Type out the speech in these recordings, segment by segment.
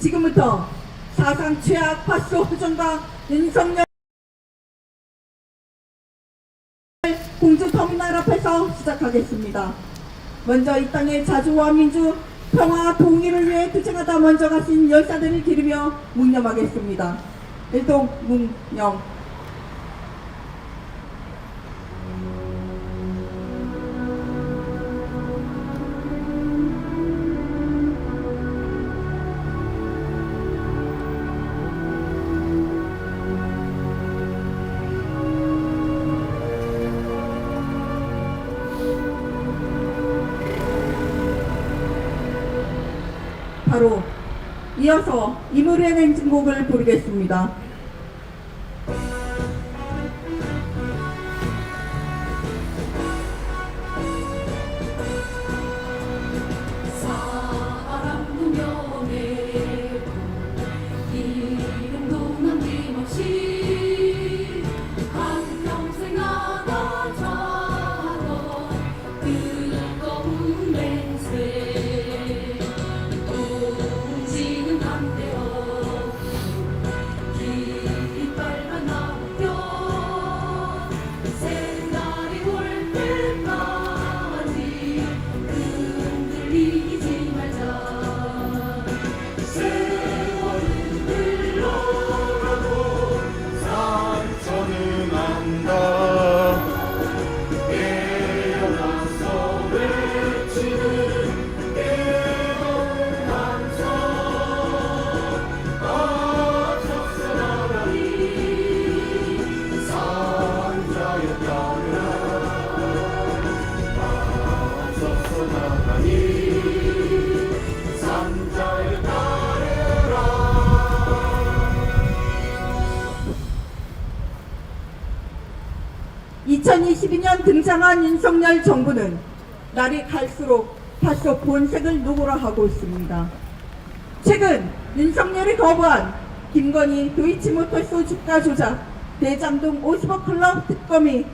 지금부터 사상 최악 파쇼 후정과 윤석열 공주터미널 앞에서 시작하겠습니다. 먼저 이 땅의 자주와 민주, 평화, 통일을 위해 투쟁하다 먼저 가신 열사들을 기리며 묵념하겠습니다. 일동 묵념 바로 이어서 이물의 행진곡을 부르겠습니다. 2022년 등장한 윤석열 정부는 날이 갈수록 다소 본색을 노고라 하고 있습니다. 최근 윤석열이 거부한 김건희 도이치모터스 주가 조작 대장동 50억 클럽 특검이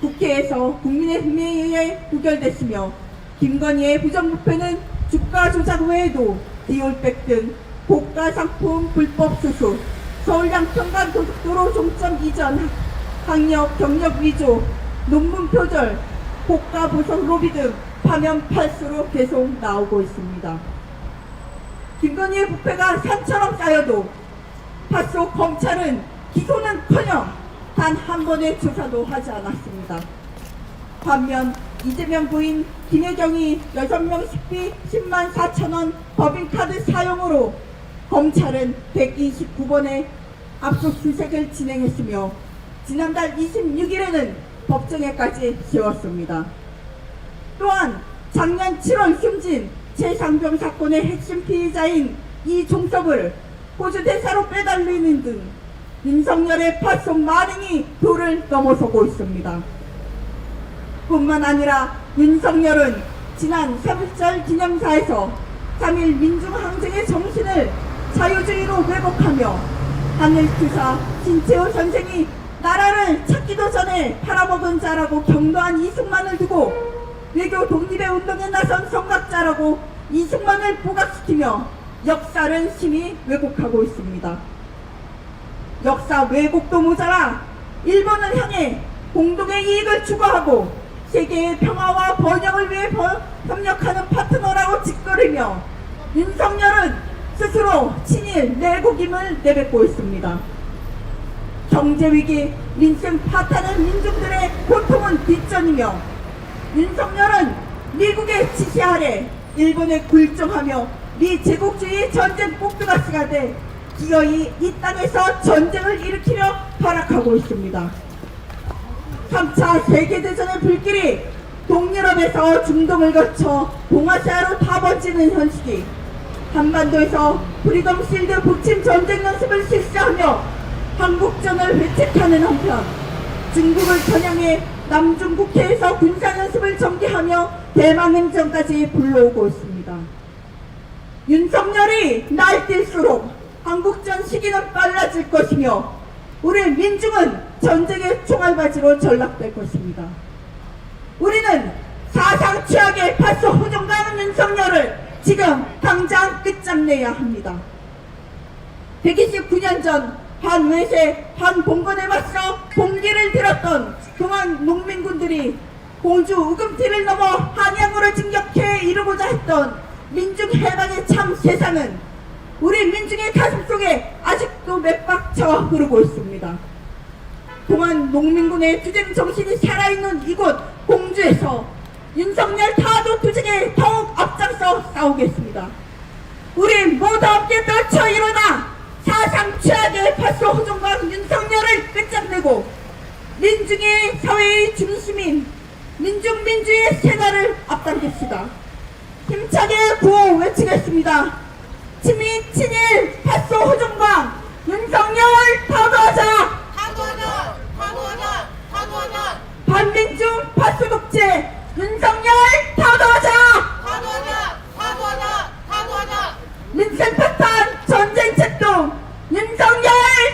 국회에서 국민의힘에 의해 부결됐으며 김건희의 부정부패는 주가 조작 외에도 디올백 등 고가 상품 불법 수수, 서울 양평간 고속도로 종점 이전, 학력 경력 위조, 논문 표절, 고가 보석 로비 등 파면 팔수로 계속 나오고 있습니다. 김건희의 부패가 산처럼 쌓여도 다소 검찰은 기소는커녕 단 한 번의 조사도 하지 않았습니다. 반면 이재명 부인 김혜경이 6명 식비 10만 4천 원 법인카드 사용으로 검찰은 129번의 압수수색을 진행했으며 지난달 26일에는 법정에까지 세웠습니다. 또한 작년 7월 숨진 최상병 사건의 핵심 피의자인 이종섭을 호주 대사로 빼달리는 등 윤석열의 파손 만행이 도를 넘어서고 있습니다. 뿐만 아니라 윤석열은 지난 3.1절 기념사에서 3.1 민중항쟁의 정신을 자유주의로 왜곡하며 하늘투사 신채호 선생이 나라를 찾기도 전에 팔아먹은 자라고 경도한 이승만을 두고 외교 독립의 운동에 나선 성각자라고 이승만을 부각시키며 역사를 심히 왜곡하고 있습니다. 역사 왜곡도 모자라 일본을 향해 공동의 이익을 추구하고 세계의 평화와 번영을 위해 번- 협력하는 파트너라고 짓거리며 윤석열은 스스로 친일 내국임을 내뱉고 있습니다. 경제위기, 민생 파탄은 민중들의 고통은 뒷전이며 윤석열은 미국의 지시 아래 일본에 굴종하며 미 제국주의 전쟁 꼭두가시가 돼 기어이 이 땅에서 전쟁을 일으키려 발악하고 있습니다. 3차 세계대전의 불길이 동유럽에서 중동을 거쳐 동아시아로 다 번지는 현실이 한반도에서 프리덤 실드 북침 전쟁 연습을 실시하며 한국전을 회책하는 한편 중국을 겨냥해 남중국해에서 군사연습을 전개하며 대망행전까지 불러오고 있습니다. 윤석열이 날뛸수록 한국전 시기는 빨라질 것이며 우리 민중은 전쟁의 총알바지로 전락될 것입니다. 우리는 사상 최악의 파쇼 호종가는 윤석열을 지금 당장 끝장내야 합니다. 129년 전 한 외세 한 봉건에 맞서 봉기를 들었던 동안 농민군들이 공주 우금티를 넘어 한양으로 진격해 이루고자 했던 민중 해방의 참 세상은 우리 민중의 가슴 속에 아직도 맥박쳐 흐르고 있습니다. 동안 농민군의 투쟁 정신이 살아있는 이곳 공주에서 윤석열 타도 투쟁에 더욱 앞장서 싸우겠습니다. 우리 모두 함께 떨쳐 일어나 호종과 윤석열을 끝장내고 민중의 사회의 중심인 민중민주의 세가를 앞당깁시다. 힘차게 구호 외치겠습니다. 친민 친일 파쇼 호종과 윤석열 타도하자 타도하자! 타도하자! 타도하자! 반민중 파쇼 독재 윤석열 타도하자 타도하자! 타도하자! 타도하자! 민생 파탄 전쟁 책동 윤석열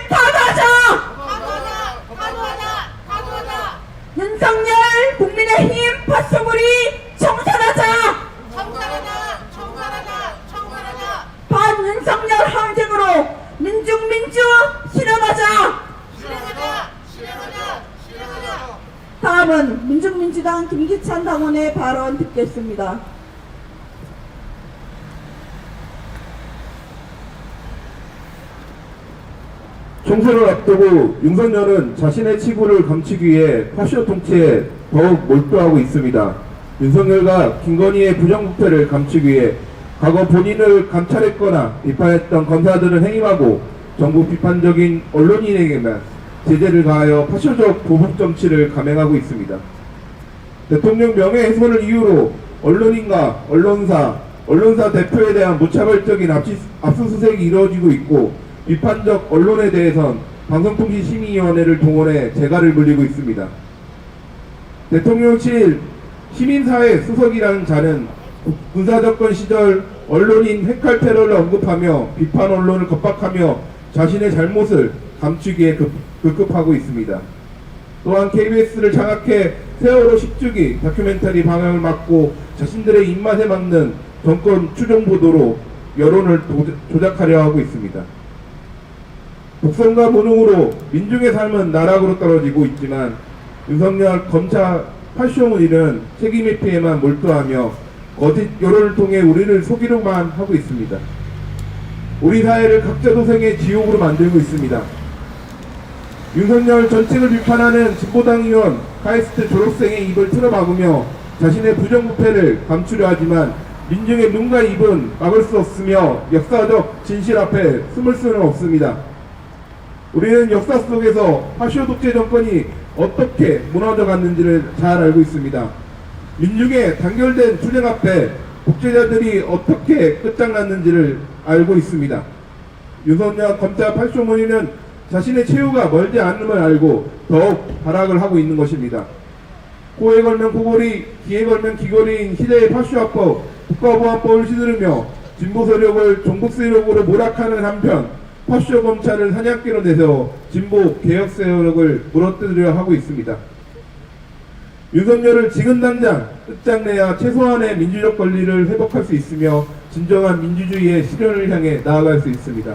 타도하자 타도하자! 타도하자! 타도하자! 윤석열 국민의힘 파쇼물이 청산하자 청산하자! 청산하자! 청산하자! 반윤석열 항쟁으로 민중민주 실현하자 실행하자! 실행하자! 실행하자! 다음은 민중민주당 김기찬 당원의 발언 듣겠습니다. 총선을 앞두고 윤석열은 자신의 치부를 감추기 위해 파쇼 통치에 더욱 몰두하고 있습니다. 윤석열과 김건희의 부정부패를 감추기 위해 과거 본인을 감찰했거나 비판했던 검사들은 해임하고 정부 비판적인 언론인에게만 제재를 가하여 파쇼적 보복 정치를 감행하고 있습니다. 대통령 명예훼손을 이유로 언론인과 언론사, 언론사 대표에 대한 무차별적인 압시, 압수수색이 이루어지고 있고 비판적 언론에 대해선 방송통신심의위원회를 동원해 재가를 물리고 있습니다. 대통령실 시민사회 수석이라는 자는 군사정권 시절 언론인 핵칼 테러를 언급하며 비판 언론을 겁박하며 자신의 잘못을 감추기에 급, 급급하고 있습니다. 또한 KBS를 장악해 세월호 10주기 다큐멘터리 방영을 막고 자신들의 입맛에 맞는 정권 추종 보도로 여론을 도- 조작하려 하고 있습니다. 독선과 무능으로 민중의 삶은 나락으로 떨어지고 있지만 윤석열 검찰 팔쇼문일은 책임 회피에만 몰두하며 거짓 여론을 통해 우리를 속이려만 하고 있습니다. 우리 사회를 각자 도생의 지옥으로 만들고 있습니다. 윤석열 전책을 비판하는 진보당 의원 카이스트 졸업생의 입을 틀어막으며 자신의 부정부패를 감추려 하지만 민중의 눈과 입은 막을 수 없으며 역사적 진실 앞에 숨을 수는 없습니다. 우리는 역사 속에서 파쇼 독재 정권이 어떻게 무너져 갔는지를 잘 알고 있습니다. 민중의 단결된 투쟁 앞에 독재자들이 어떻게 끝장났는지를 알고 있습니다. 윤석열 검찰 팔쇼문이는 자신의 최후가 멀지 않음을 알고 더욱 발악을 하고 있는 것입니다. 코에 걸면 코골이, 귀에 걸면 귀걸이인 시대의 파쇼합법, 국가보안법을 휘두르며 진보 세력을 종북 세력으로 몰락하는 한편 파쇼 검찰을 사냥개로 내세워 진보 개혁 세력을 무너뜨리려 하고 있습니다. 윤석열을 지금 당장 끝장내야 최소한의 민주적 권리를 회복할 수 있으며 진정한 민주주의의 실현을 향해 나아갈 수 있습니다.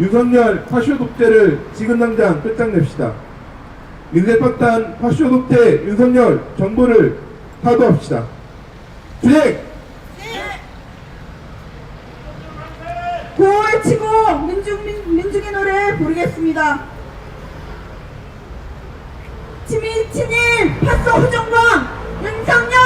윤석열 파쇼 독재를 지금 당장 끝장냅시다. 민생파탄 파쇼 독재 윤석열 정부를 타도합시다. 주행! 구호 외치고 민중, 민, 민중의 노래 부르겠습니다. 친민 친일 파쇼 후정광 윤석열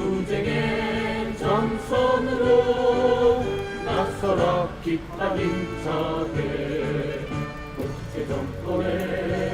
전쟁의 전선으로 낯설어 기타 인차대 국제정권의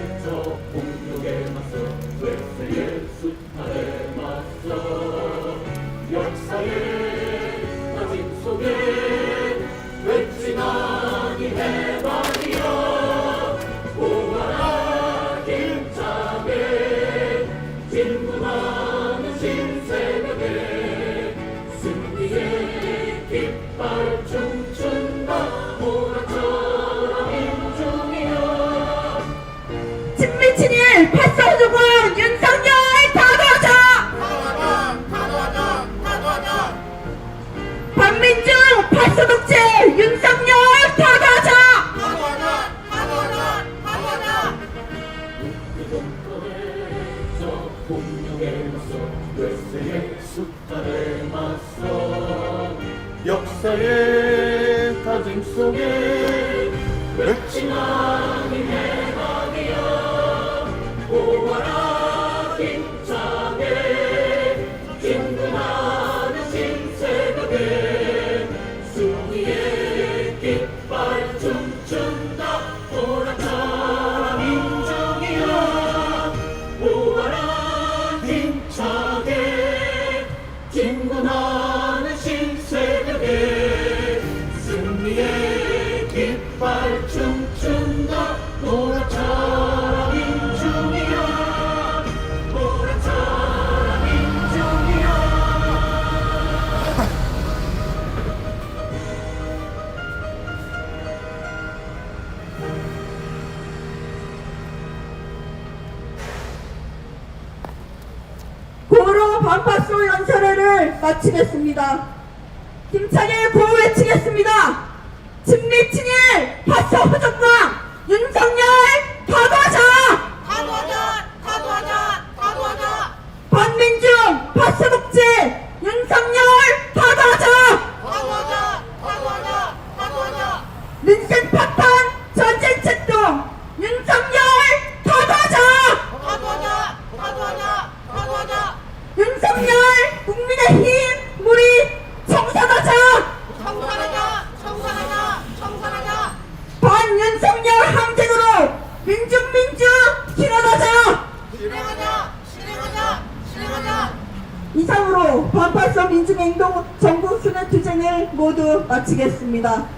감사합니다.